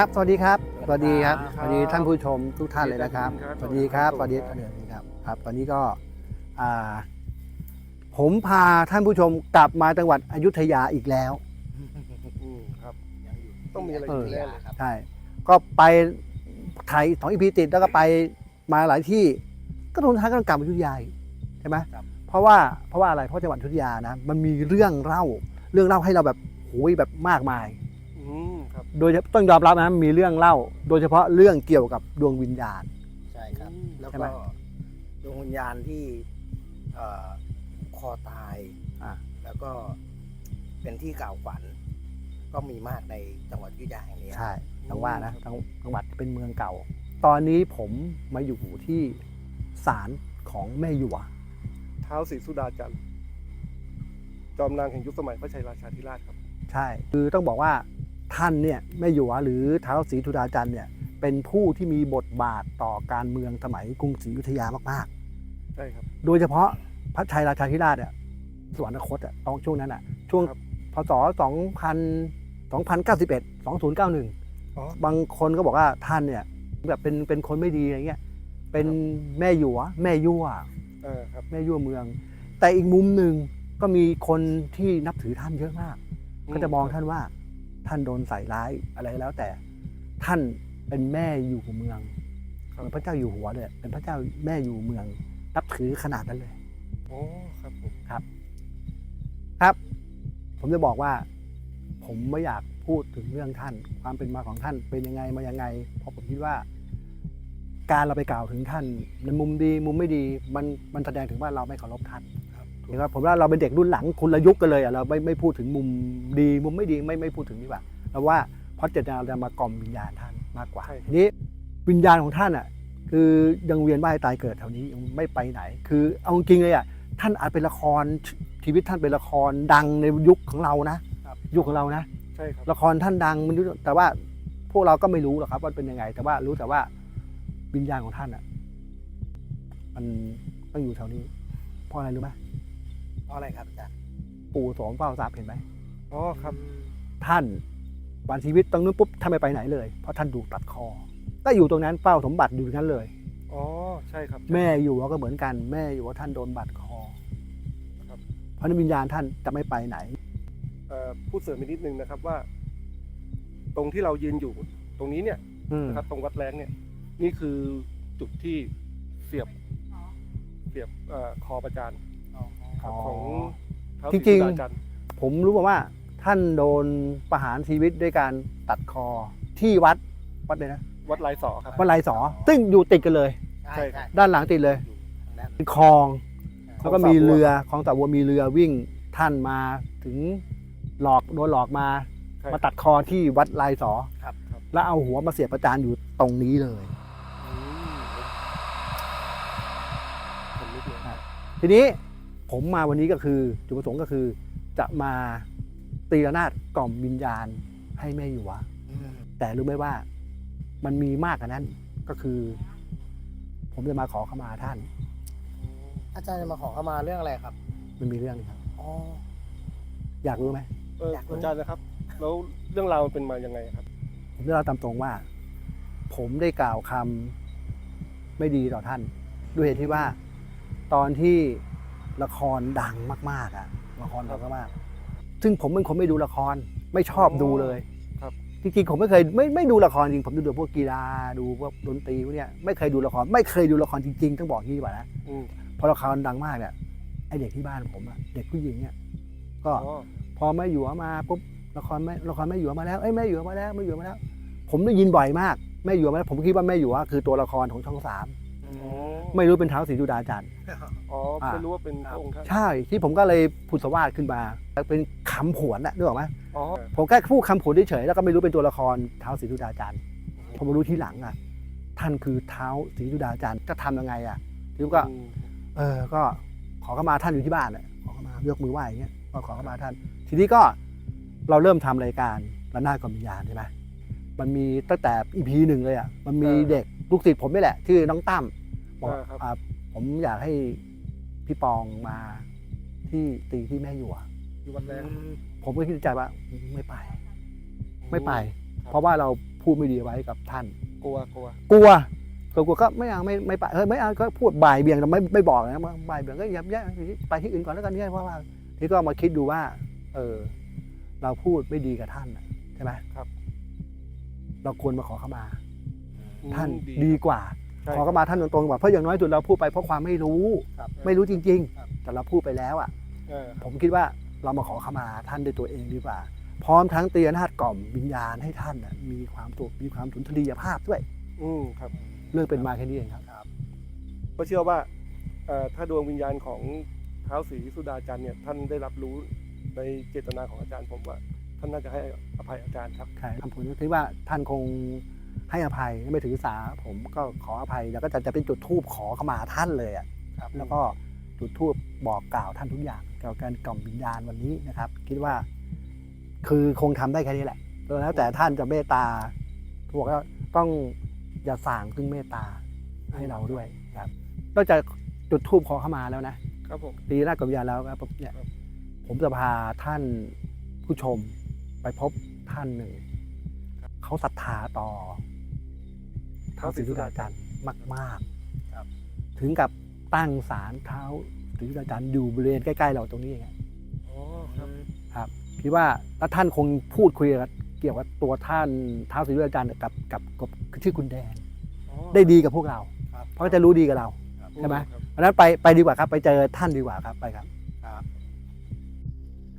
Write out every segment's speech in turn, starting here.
ครับ สวัสดีครับ สวัสดีครับครับ สวัสดีท่านผู้ชมทุกท่านเลยนะครับครับสวัสดีครับสสวัวัสสดีดีครับ สวัสดีครับ ครับ ตอนนี้ก็อ่าผมพาท่านผู้ชมกลับมาจังหวัดอยุธยาอีกแล้วอืมครับต้องมีอะไรเออแน่เลยใช่ ก็ไปไทยสองอีพีติดแล้วก็ไปมาหลายที่ ก็ทุนท้ายก็ต้องกลับมาอยุธยาอีกใช่ไหมครับเพราะว่าเพราะว่าอะไรเพราะจังหวัดอยุธยานะ มันมีเรื่องเล่าเรื่องเล่าให้เราแบบโอ้ยแบบมากมายอืม ครับโดยเฉพาะต้องยอมรับนะมีเรื่องเล่า โดยเฉพาะเรื่องเกี่ยวกับดวงวิญญาณ ใช่ครับอืมแล้วใช่ไหม ก็ดวงวิญญาณที่เอ่อคอตาย อ่าแล้วก็เป็นที่กล่าวขวัญก็มีมากในจังหวัดอยุธยาแห่งนี้ใช่ต้องว่านะจังจังหวัดเป็นเมืองเก่า ตอนนี้ผมมาอยู่ที่ศาลของแม่หยวเท้าศรีสุดาจันทร์จอมนางแห่งยุคสมัยพระชัยราชาธิราชครับ ใช่ คือต้องบอกว่า ท่านเนี่ยแม่หยวหรือท้าวศรีธุดาจันทร์เนี่ยเป็นผู้ที่มีบทบาทต่อการเมืองสมัยกรุงศรีอยุธยามากใช่ครับๆโดยเฉพาะพระชัยราชาธิราชเนี่ยสวรรคตอะตอนช่วงนั้นอะช่วงครับ พศ2000 2091 2091อ๋อบางคนก็บอกว่าท่านเนี่ยแบบเป็นเป็นคนไม่ดีอะไรเงี้ยเป็นแม่หยวแม่ยั่ว เออครับ แม่ยั่วเมือง แต่อีกมุมหนึ่งก็มีคนที่นับถือท่านเยอะมาก ก็จะมองท่านว่า ท่านโดนใส่ร้ายอะไรแล้วแต่ ท่านเป็นแม่อยู่เมืองครับเป็นพระเจ้าอยู่หัวเลยเป็นพระเจ้าแม่อยู่เมืองนับถือขนาดนั้นเลยโอ้ครับผมครับ ผมจะบอกว่า ผมไม่อยากพูดถึงเรื่องท่าน ความเป็นมาของท่านเป็นยังไงมายังไง เพราะผมคิดว่า การเราไปกล่าวถึงท่านในมุมดีมุมไม่ดี มันมันแสดงถึงว่าเราไม่เคารพท่าน ครับเห็นไหมผมว่าเราเป็นเด็กรุ่นหลังคนละยุคกันเลยอะเราไม่ไม่พูดถึงมุมดีมุมไม่ดีไม่ไม่พูดถึงดีกว่าเราว่าเพราะเจตนาเราจะมากล่อมวิญญาณท่านมากกว่าใช่ทีนี้วิญญาณของท่านอะคือยังเวียนว่ายตายเกิดแถวนี้ยังไม่ไปไหน คือเอาจริงๆเลยอะท่านอาจเป็นละครชีวิตท่านเป็นละครดังในยุคของเรานะยุคของเรานะใช่ครับละครท่านดังมันรู้แต่ว่าพวกเราก็ไม่รู้หรอกครับว่าเป็นยังไง แต่ว่ารู้แต่ว่าวิญญาณของท่านอะมันต้องอยู่แถวนี้เพราะอะไรรู้ไหม เพราะอะไรครับอาจารย์ปู่โสมเฝ้าทรัพย์เห็นไหมอ๋อครับ ท่านวันชีวิตตรงนู้นปุ๊บท่านไม่ไปไหนเลย เพราะท่านถูกตัดคอก็อยู่ตรงนั้นเฝ้าสมบัติอยู่ตรงนั้นเลย อ๋อใช่ครับ แม่อยู่ก็เหมือนกัน แม่อยู่ว่าท่านโดนบัตรคอครับ เพราะฉะนั้นวิญญาณท่านจะไม่ไปไหนเอ่อพูดเสริมอีกนิดนึงนะครับว่า ตรงที่เรายืนอยู่ ตรงนี้เนี่ยอืมนะครับ ตรงวัดแรงเนี่ย นี่คือจุดที่เสียบ เสียบเอ่อคอประจาน ครับของเท้าศจริงๆ สุดาจันทร์ผมรู้มาว่าท่านโดนประหารชีวิตด้วยการตัดคอที่วัดวัดเลยนะวัดลายสอครับ วัดไรสอ ซึ่งอยู่ติดกันเลย ใช่ครับ ด้านหลังติดเลย อยู่ทางด้านเป็นคลองแล้วก็มีเรือคลองสาวัวมีเรือวิ่งท่านมาถึงหลอกโดนหลอกมา ใช่มาตัดคอที่วัดลายสอ ครับแล้วเอาหัวมาเสียบประจานอยู่ตรงนี้เลย อืมผมนึกเลยทีนี้ ผมมาวันนี้ก็คือจุดประสงค์ก็คือ จะมาตีระนาดกล่อมวิญญาณให้แม่อยู่วะอืมแต่รู้ไหมว่ามันมีมากกว่านั้นก็คือ ผมจะมาขอขมาท่าน อาจารย์จะมาขอเข้ามาเรื่องอะไรครับ มันมีเรื่องนี้ครับอ๋ออยากรู้ไหมเอออยากรู้ อาจารย์นะครับ แล้วเรื่องราวมันเป็นมายังไงครับ ผมจะเล่าตามตรงว่า ผมได้กล่าวคำไม่ดีต่อท่าน ด้วยเหตุที่ว่า ตอนที่ ละครดังมาก ๆอะละครดังมากๆซึ่งผมเป็นคนไม่ดูละครไม่ชอบอ๋อดูเลยครับจริงๆผมไม่เคยไม่ไม่ดูละครจริงผมดูแต่พวกกีฬาดูพวกดนตรีพวกเนี้ยไม่เคยดูละครไม่เคยดูละครจริงๆต้องบอกงี้ดีกว่านะอืมพอละครดังมากเนี่ยไอเด็กที่บ้านผมอะเด็กผู้หญิงเนี่ยก็อ๋อพอแม่หยวมาปุ๊บละครแม่ละครแม่หยวมาแล้วเอ้ยแม่หยวมาแล้วแม่หยวมาแล้ว ผมได้ยินบ่อยมากแม่หยวมาแล้วผมคิดว่าแม่หยวคือตัวละครของช่องสามอือ๋อม ไม่รู้เป็นเท้าวศรีดุดาจันทร์อ๋ออ่าไม่รู้ว่าเป็นพระองค์ท่านใช่ที่ผมก็เลยผุดสวาดขึ้นมาเป็นคำผวนอะนึกออกไหมอ๋อผมแค่พูดคำผวนเฉยๆแล้วก็ไม่รู้เป็นตัวละครเท้าวศรีดุดาจันทร์ผมมารู้ทีหลังอะท่านคือเท้าวศรีดุดาจันทร์จะทำยังไงอะทีนี้ก็อืมเออก็ขอเข้ามาท่านอยู่ที่บ้านน่ะขอเข้ามายกมือไหว้อย่างเงี้ยก็ขอเข้ามาท่าน ทีนี้ก็เราเริ่มทำรายการระนาดกล่อมวิญญาณใช่ไหมมันมีตั้งแต่อีพีหนึ่งเลยอะมันมีเด็ก ลูกศิษย์ผมนี่แหละชื่อน้องตั้มบอกอ่าผมอยากให้พี่ปองมาที่ตีที่แม่หยวอยู่วัดแรงผมก็คิดในใจว่าไม่ไป ไม่ไปเพราะว่าเราพูดไม่ดีไว้กับท่าน กลัวกลัว กลัวกลัวก็ไม่เอาไม่ไม่ไปเฮ้ยไม่เอาก็พูดบ่ายเบี่ยงแต่ไม่ไม่บอกนะบ่ายเบี่ยงก็อย่าอย่าไปที่อื่นก่อนแล้วกันเนี่ยเพราะว่าทีก็มาคิดดูว่า เออ เราพูดไม่ดีกับท่านน่ะใช่ไหมครับ เราควรมาขอขมาอืม ท่านดีดีกว่าใช่ขอขมาท่านตรงๆกว่าเพราะอย่างน้อยสุดเราพูดไปเพราะความไม่รู้ครับไม่รู้จริงครับๆแต่เราพูดไปแล้วอะเออผมคิดว่าเรามาขอขมาท่านด้วยตัวเองดีกว่า พร้อมทั้งเตียนาฏกล่อมวิญญาณให้ท่านน่ะมีความสุขมีความสุนทรียภาพด้วยอืมครับเรื่องเป็นมาแค่นี้เองครับก็เชื่อว่าเอ่อถ้าดวงวิญญาณของเท้าวศรีสุดาจันทร์เนี่ยท่านได้รับรู้ในเจตนาของอาจารย์ผมว่า ท่านน่าจะให้อภัยอาจารย์ครับใช่ผมคิดว่าท่านคง ให้อภัยไม่ถือสาผมก็ขออภัยแล้วก็จะจะเป็นจุดทูบขอขมาท่านเลยอะครับแล้วก็จุดทูบบอกกล่าวท่านทุกอย่างเกี่ยวกับการกล่อมวิญญาณวันนี้นะครับ คิดว่า คือคงทำได้แค่นี้แหละแล้วแต่ท่านจะเมตตาบอกว่าต้องอย่าสั่งซึ่งเมตตาให้เราด้วยครับนอกจากจุดทูบขอขมาแล้วนะครับผมตีหน้ากับวิญญาณแล้วครับเนี่ยครับผมจะพาท่านผู้ชมไปพบท่านหนึ่งเขาศรัทธาต่อ ท้าวศรีสุดาจันทร์มากครับๆถึงกับตั้งศาลเท้าวศรีสุดาจันทร์อยู่บริเวณใกล้ๆเราตรงนี้เองอะอ๋อครับครับคิดว่าแล้วท่านคงพูดคุยกับเกี่ยวกับตัวท่านท้าวศรีสุดาจันทร์กับกับกับชื่อคุณแดงอ๋อได้ดีกับพวกเราครับเพราะจะรู้ดีกับเราครับใช่ไหมครับเพราะฉะนั้นไปไปดีกว่าครับ ไปเจอท่านดีกว่าครับไปครับครับ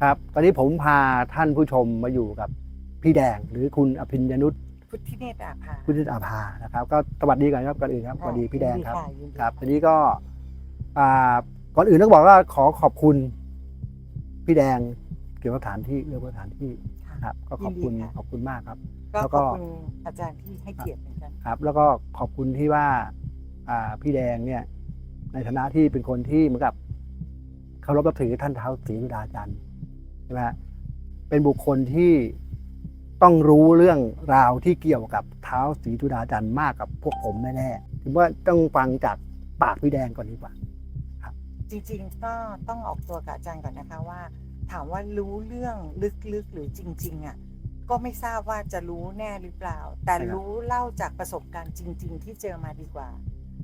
ครับ ตอนนี้ผมพาท่านผู้ชมมาอยู่กับพี่แดงหรือคุณอภิญญนุช พุทธิเนตรอาภาพุทธิอาภานะครับ ก็สวัสดีกันครับก่อนอื่นครับสวัสดีพี่แดงครับยินดีครับทีนี้ก็อ่าก่อนอื่นต้องบอกว่าขอขอบคุณพี่แดงเกี่ยวกับสถานที่เรื่องสถานที่ค่ะครับ ก็ขอบคุณยินดีค่ะขอบคุณมากครับก็แล้วก็ขอบคุณอาจารย์ที่ให้เกียรติเหมือนกันครับ แล้วก็ขอบคุณที่ว่าอ่าพี่แดงเนี่ย ในฐานะที่เป็นคนที่เหมือนกับเคารพนับถือท่านเท้าวศรีสุดาจันทร์ใช่ไหมฮะเป็นบุคคลที่ ต้องรู้เรื่องราวที่เกี่ยวกับเท้าวศรีสุดาจันทร์มากกับพวกผมแน่ๆถึงว่าต้องฟังจากปากพี่แดงก่อนดีกว่าจริงๆก็ต้องออกตัวกับอาจารย์ก่อนนะคะว่า ถามว่ารู้เรื่องลึกๆหรือจริงๆอะก็ไม่ทราบว่าจะรู้แน่หรือเปล่า แต่ใช่ครับรู้เล่าจากประสบการณ์จริง ๆ ที่เจอมาดีกว่า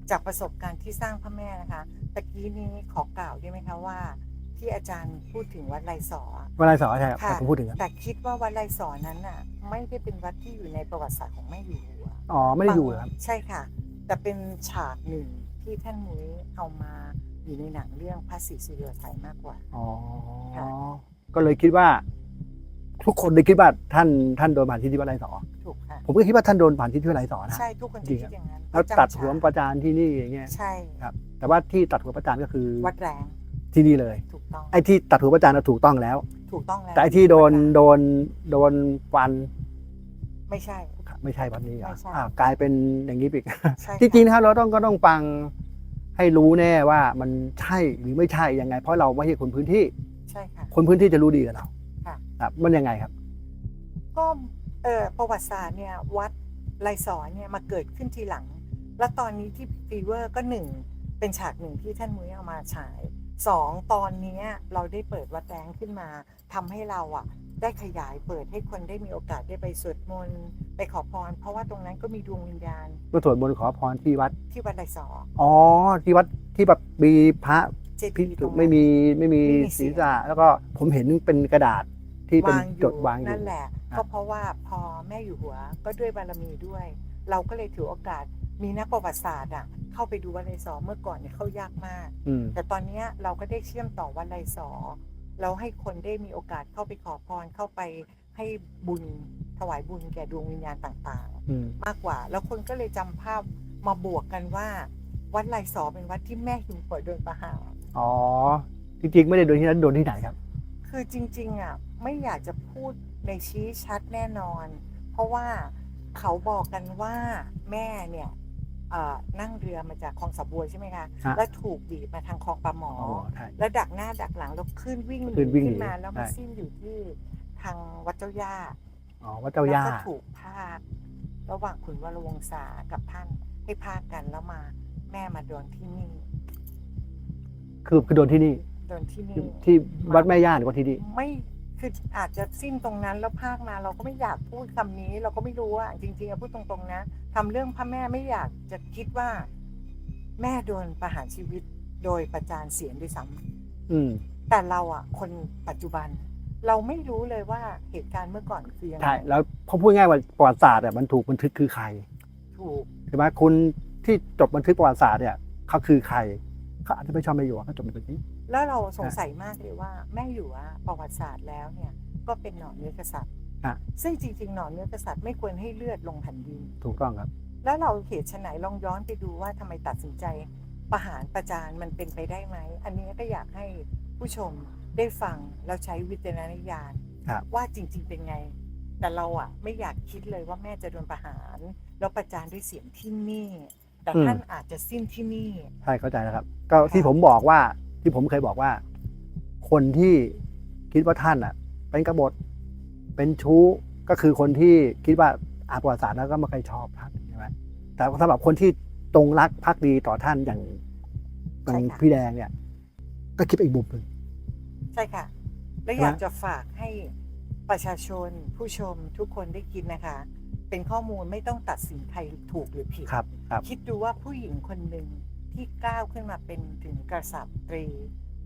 จากประสบการณ์ที่สร้างพระแม่นะคะตะกี้นี้ขอกล่าวได้ไหมคะว่า ที่อาจารย์พูดถึงวัดไรสออะเวลาสอนใช่ครับค่ะผมพูดถึงครับแต่คิดว่าวัดไรสอนนั้นน่ะ ไม่ได้เป็นวัดที่อยู่ในประวัติศาสตร์ของแม่อยู่หัว อ๋อไม่ได้อยู่เหรอครับ ใช่ค่ะ แต่เป็นฉากหนึ่งที่ท่านมุ้ยเอามาอยู่ในหนังเรื่องพระศรีสุริโยไทยมากกว่า อ๋อ ค่ะ ก็เลยคิดว่า ทุกคนเลยคิดว่าท่านท่านโดนผ่านที่ที่วัดไรสอถูกค่ะ ผมก็คิดว่าท่านโดนผ่านที่ที่วัดไรสอนะ ใช่ทุกคนจริที่งคิดอย่างนั้นแล้วเพราะตัดจำหัวฉากประจานที่นี่อย่างเงี้ย ใช่ครับแต่ว่าที่ตัดหัวประจานก็คือวัดแรง ที่นี่เลย ถูกต้องไอ้ที่ตัดหัวประจานน่ะถูกต้องแล้ว ถูกต้องแล้วแต่ไอ้ที่โดนวัโดแรงนโดนฟันไม่ใช่ ไม่ใช่วัดนี้เหรอไม่ใช่อ่ากลายเป็นอย่างนี้อีก ใช่จริงๆนะครับเราต้องก็ต้องฟังให้รู้แน่ว่ามันใช่หรือไม่ใช่ยังไง เพราะเราไม่ใช่คนพื้นที่ ใช่ค่ะ คนพื้นที่จะรู้ดีกับเราค่ะ ครับมันยังไงครับ ก็เออประวัติศาสตร์เนี่ยวัดไรสอนเนี่ยมาเกิดขึ้นทีหลัง แล้วตอนนี้ที่ฟีเวอร์ก็หนึ่งเป็นฉากหนึ่งที่ท่านมุ้ยเอามาฉาย สองตอนเนี้ยเราได้เปิดวัดแรงขึ้นมาทำให้เราอะ ได้ขยายเปิดให้คนได้มีโอกาสได้ไปสวดมนต์ไปขอพร เพราะว่าตรงนั้นก็มีดวงวิญญาณก็สวดมนต์ขอพรที่วัด ที่วัดไรสออ๋อที่วัดที่แบบมีพระเจพิดีย์ตสุรงนั้น ไม่มีไม่มีไม่มีศีรษะแล้วก็ผมเห็นเป็นกระดาษที่เป็นวางอจยู่ดวางอยู่ นั่นแหละ ครับ ก็เพราะว่าพอแม่อยู่หัวก็ด้วยบารมีด้วย เราก็เลยถือโอกาส มีนักประวัติศาสตร์อะเข้าไปดูวัดไรสอเมื่อก่อนเนี่ยเข้ายากมาก อืมแต่ตอนเนี้ยเราก็ได้เชื่อมต่อวัดไรสอเราให้คนได้มีโอกาสเข้าไปขอพรเข้าไปให้บุญถวายบุญแก่ดวงวิญญาณต่างอืม ๆ มากกว่า แล้วคนก็เลยจำภาพมาบวกกันว่า วัดไรสอเป็นวัดที่แม่หิวป่วยโดนประหาร อ๋อ จริงๆ ไม่ได้โดนที่นั้นโดนที่ไหนครับ คือจริงๆอะไม่อยากจะพูดในชี้ชัดแน่นอน เพราะว่าเขาบอกกันว่าแม่เนี่ยเอ่อนั่งเรือมาจากคลองสะบัวใช่ไหมคะ ฮะ แล้วถูกบีบมาทางคลองปลาหมอ อ๋ออใช่ แล้วดักหน้าดักหลังแล้วขึ้นวิ่งหขึ้นีนวิ่งหนีขึ้นมาแล้วมาใช่ สิ้นอยู่ที่ทางวัดเจ้าย่าอ๋อวัดเจ้าย่า แล้วก็ถูกพากระหว่างขุนวรวงศากับท่านให้พากกันแล้วมาแม่มาโดนที่นี่คือคือโดนที่นี่โดนที่นี่ที่วัดแม่ย่าหรือว่าที่นี่ไม่ คืออาจจะสิ้นตรงนั้นแล้วภาคมาเราก็ไม่อยากพูดคำนี้ เราก็ไม่รู้ว่าจริงๆอะพูดตรงๆนะทำเรื่องพระแม่ไม่อยากจะคิดว่า แม่โดนประหารชีวิตโดยประจานเสียงด้วยซ้ำอืมแต่เราอะคนปัจจุบัน เราไม่รู้เลยว่าเหตุการณ์เมื่อก่อนคือยังไงใช่แล้วพอพูดง่ายว่าประวัติศาสตร์อะมันถูกบันทึกคือใคร ถูกใช่ไหมคุณที่จดบันทึกประวัติศาสตร์เนี่ยเขาคือใครเขาอาจจะไม่ชอบไม่อยู่เขาจดบันทึกนี้ แล้วเราสงสัยมากเลยว่าแม่อยู่ว่าประวัติศาสตร์แล้วเนี่ยก็เป็นหน่อเนื้อกษัตริย์อะซึ่งจริงๆหน่อเนื้อกษัตริย์ไม่ควรให้เลือดลงแผ่นดิน ถูกต้องครับ แล้วเราเหตุไฉนลองย้อนไปดูว่าทำไมตัดสินใจประหารประจานมันเป็นไปได้ไหม อันนี้ก็อยากให้ผู้ชมได้ฟังแล้วใช้วิจารณญาณครับว่าจริง ๆ เป็นไง แต่เราอะไม่อยากคิดเลยว่าแม่จะโดนประหารแล้วประจานด้วยเสียงที่นี่ แต่ท่านอาจจะสิ้นที่นี่ใช่เข้าใจแล้วครับ ก็ที่ผมบอกว่า ที่ผมเคยบอกว่า คนที่คิดว่าท่านอะ เป็นกบฏเป็นชู้ก็คือคนที่คิดว่าอ่านประวัติศาสตร์แล้วก็ไม่เคยชอบท่านใช่ไหมแต่สำหรับคนที่ตรงรักภักดีต่อท่านอย่างอใช่ย่างค่ะพี่แดงเนี่ย ก็คิดไปอีกมุมหนึ่งใช่ค่ะ และใช่ไหมอยากจะฝากให้ประชาชนผู้ชมทุกคนได้คิดนะคะ เป็นข้อมูลไม่ต้องตัดสินใครถูกหรือผิดครับครับคิดดูว่าผู้หญิงคนหนึ่ง ที่ก้าวขึ้นมาเป็นถึงกษัตริย์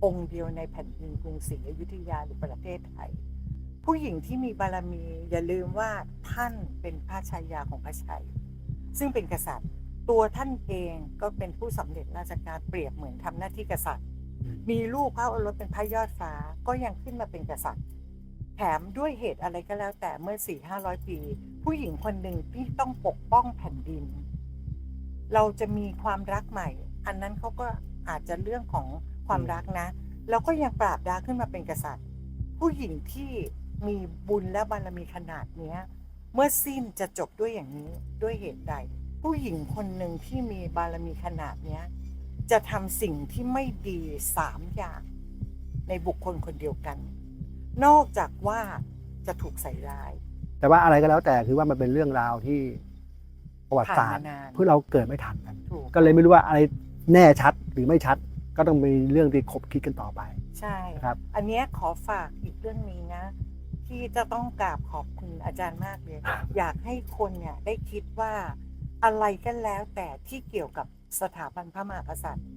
องค์เดียวในแผ่นดินกรุงศรีอยุธยาหรือประเทศไทย ผู้หญิงที่มีบารมีอย่าลืมว่าท่านเป็นพระชายาของพระชัย ซึ่งเป็นกษัตริย์ ตัวท่านเองก็เป็นผู้สำเร็จราชการเปรียบเหมือนทำหน้าที่กษัตริย์ มีลูกพระโอรสเป็นพระยอดฟ้าก็ยังขึ้นมาเป็นกษัตริย์แถมด้วยเหตุอะไรก็แล้วแต่เมื่อสี่ห้าร้อยปี ผู้หญิงคนหนึ่งที่ต้องปกป้องแผ่นดิน เราจะมีความรักใหม่ อันนั้นเขาก็อาจจะเรื่องของความรักนะ แล้วก็ยังปราบดาขึ้นมาเป็นกษัตริย์ ผู้หญิงที่มีบุญและบารมีขนาดเนี้ย เมื่อสิ้นจะจบด้วยอย่างนี้ด้วยเหตุใด ผู้หญิงคนหนึ่งที่มีบารมีขนาดเนี้ย จะทำสิ่งที่ไม่ดีสามอย่างในบุคคลคนเดียวกัน นอกจากว่าจะถูกใส่ร้าย แต่ว่าอะไรก็แล้วแต่คือว่ามันเป็นเรื่องราวที่ประวัติศาสตร์ผ่านมานานเพื่อเราเกิดไม่ทันกันถูกก็เลยไม่รู้ว่าอะไร แน่ชัดหรือไม่ชัด ก็ต้องมีเรื่องที่คบคิดกันต่อไป ใช่นะครับ อันเนี้ยขอฝากอีกเรื่องนี้นะ ที่จะต้องกราบขอบคุณอาจารย์มากเลย อยากให้คนเนี่ยได้คิดว่าอะไรก็แล้วแต่ที่เกี่ยวกับสถาบันพระมหากษัตริย์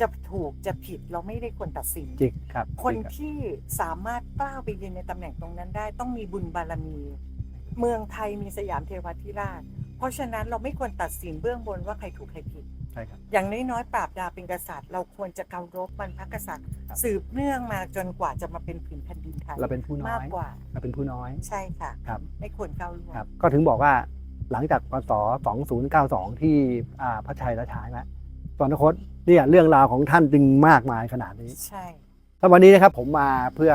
จะถูกจะผิดเราไม่ได้ควรตัดสิน จริงครับคนจริงรับที่สามารถกล้าวไปยืนในตำแหน่งตรงนั้นได้ ต้องมีบุญบารมี เมืองไทยมีสยามเทวาธิราช เพราะฉะนั้นเราไม่ควรตัดสินเบื้องบนว่าใครถูกใครผิดใช่ครับ อย่างน้อยๆปราบดาเป็นกษัตริย์ เราควรจะเคารพบรรพกษัตริย์ ครับ สืบเนื่องมาจนกว่าจะมาเป็นผืนแผ่นดินไทยเราเป็นผู้น้อมากยกว่าเราเป็นผู้น้อยใช่ค่ะ ครับ ไม่ควรก้าวล่วงครับก็ถึงบอกว่าหลังจากพศ2092 ที่อ่าพระชัยราชาใช่ไหมตอนนคตเนี่ยเรื่องราวของท่านจึงมากมายขนาดนี้ใช่แล้ววันนี้นะครับผมมาเพื่อ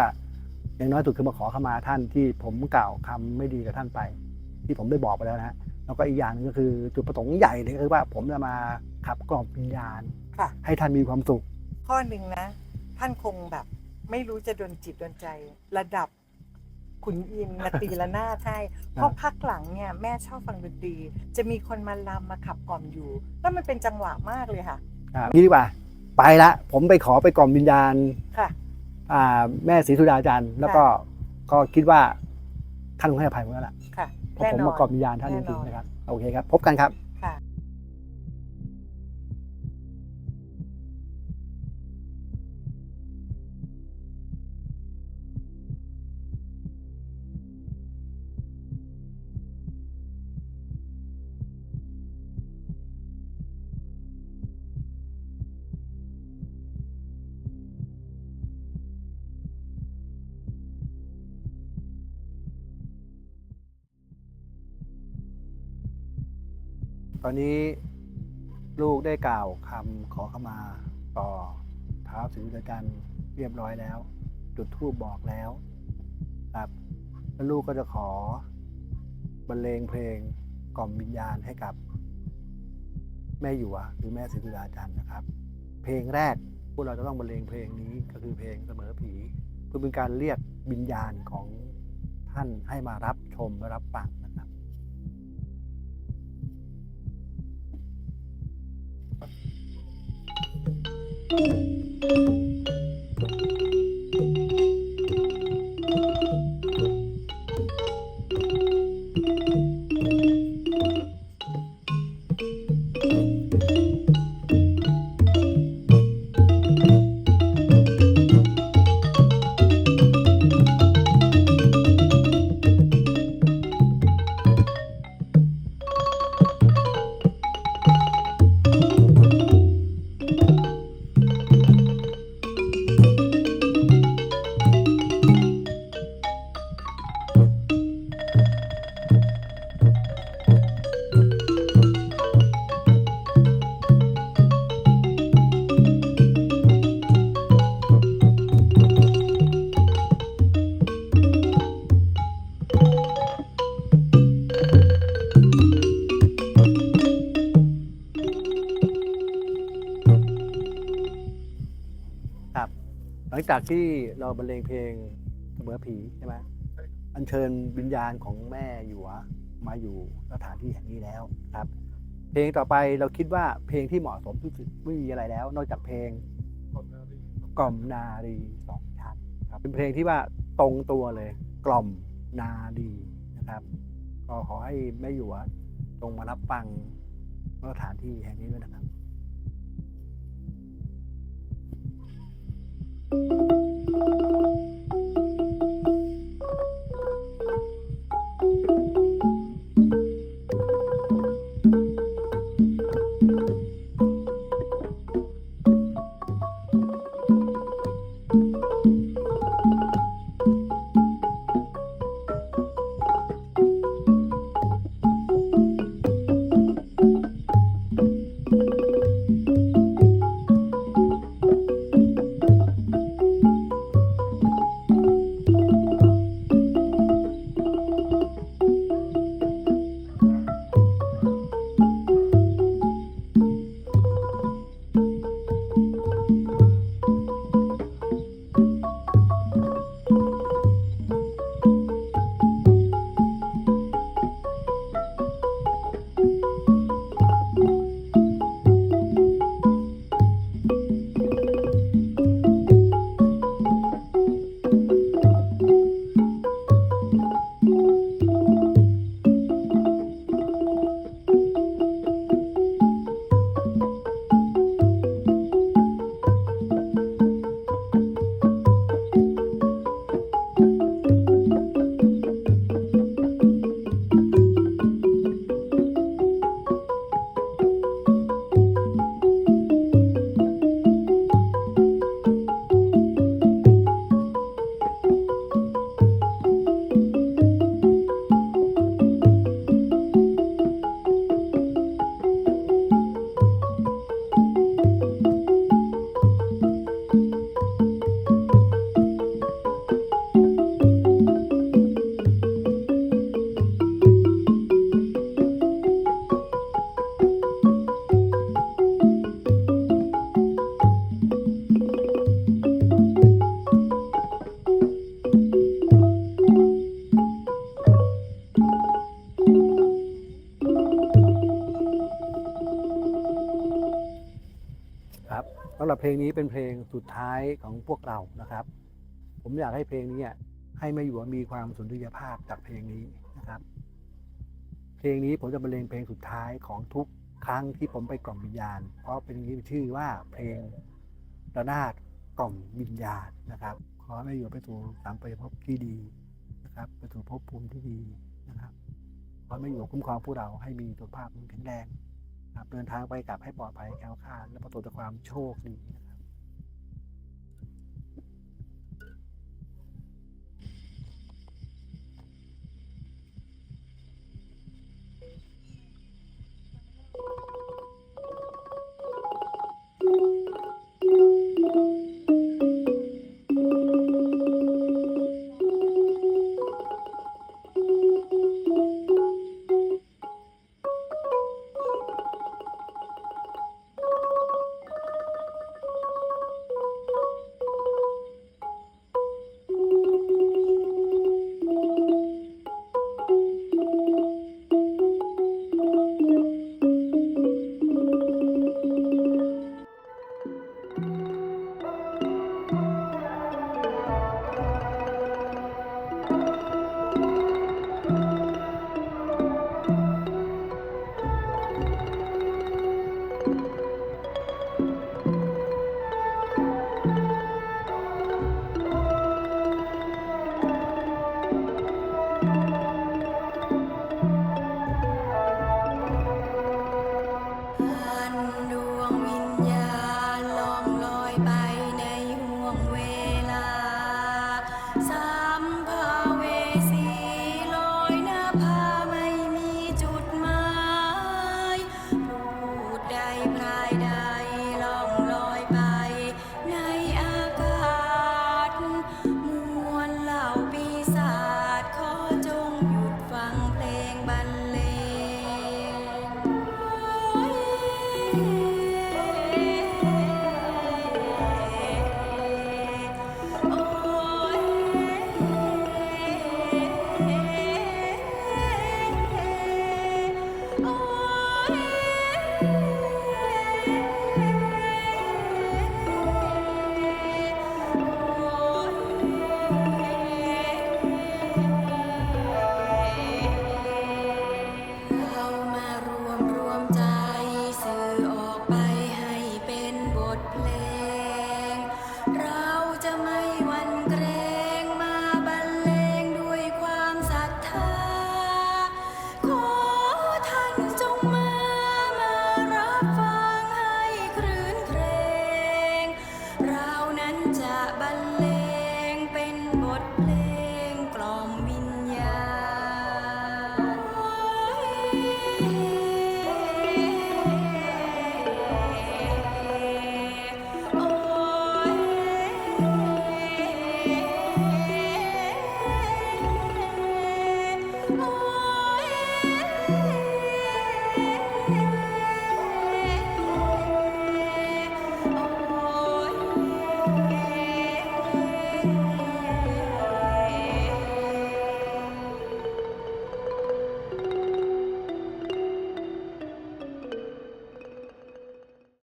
อย่างน้อยสุดคือมาขอขมาท่านที่ผมกล่าวคำไม่ดีกับท่านไป ที่ผมได้บอกไปแล้วนะฮะ แล้วก็อีกอย่างหนึงก็คือจุดประสงค์ใหญ่เลยก็คือว่าผมจะมาขับกล่อมวิญญาณ ค่ะ ให้ท่านมีความสุข ข้อหนึ่งนะ ท่านคงแบบ ไม่รู้จะโดนจิตโดนใจ ระดับขุนอินทร์มาตีละหน้าดให้เพราะพักหลังเนี่ยแม่ชอบฟังดนตรี จะมีคนมาลำมาขับกล่อมอยู่ แล้วมันเป็นจังหวะมากเลยค่ะ ครับนี่ดีกว่า ไปละ ผมไปขอไปกล่อมวิญญาณค่ะ อ่าแม่ศรีสุดาจันทร์แล้วก็ก็คิดว่าท่านคงให้อภัยผมแล้วล่ะ ค่ะ เพราะแน่ผมนอมานกล่อมวิญญาณท่านจแน่นริงอนๆนะครับ โอเคครับ พบกันครับ อนนี้ลูกได้กล่าวคำขอขมาต่อท้าศรีสุดาจันทร์เรียบร้อยแล้ว จุดธูปบอกแล้วครับแล้วลูกก็จะขอบรรเลงเพลงกล่อมวิญญาณให้กับ แม่หยวหรือแม่ศรีสุดาจันทร์นะครับ เพลงแรกพวกเราจะต้องบรรเลงเพลงนี้ก็คือเพลงเสมอผี เพื่อเป็นการเรียกวิญญาณของท่านให้มารับชมและรับฟัง น งจากที่เราบรรเลงเพลงเสมอผีใช่ไหมอัญเชิญวิญญาณของแม่หยวมาอยู่สถานที่แห่งนี้แล้วครับ เพลงต่อไปเราคิดว่าเพลงที่เหมาะสมที่สุดไม่มีอะไรแล้ว นอกจากเพลงกล่อมนารีสองชั้นครับ เป็นเพลงที่ว่าตรงตัวเลย กล่อมนารีนะครับก็ขอให้แม่หยวจงมารับฟังสถานที่แห่งนี้ด้วยนะครับ ค ของพวกเรานะครับ ผมอยากให้เพลงนี้ให้ม่หยวมีความสุนทรียภาพจากเพลงนี้นะครับ เพลงนี้ผมจะบรรเลงเพลงสุดท้ายของทุกครั้งที่ผมไปกล่อมวิญญาณ เพราะเป็นที่ชื่อว่าเพลงระนาดกล่อมวิญญาณนะครับ ขอให้แม่หยวไปสู่สามไปภพที่ดีนะครับไปสู่ภพภูมิที่ดีนะครับขอให้แม่หยวคุ้มครองพวกเราให้มีสุขภาพแข็งแรงครับเดินทางไปกลับให้ปลอดภัยแคล้วคลาดและประสบแต่ความโชคดี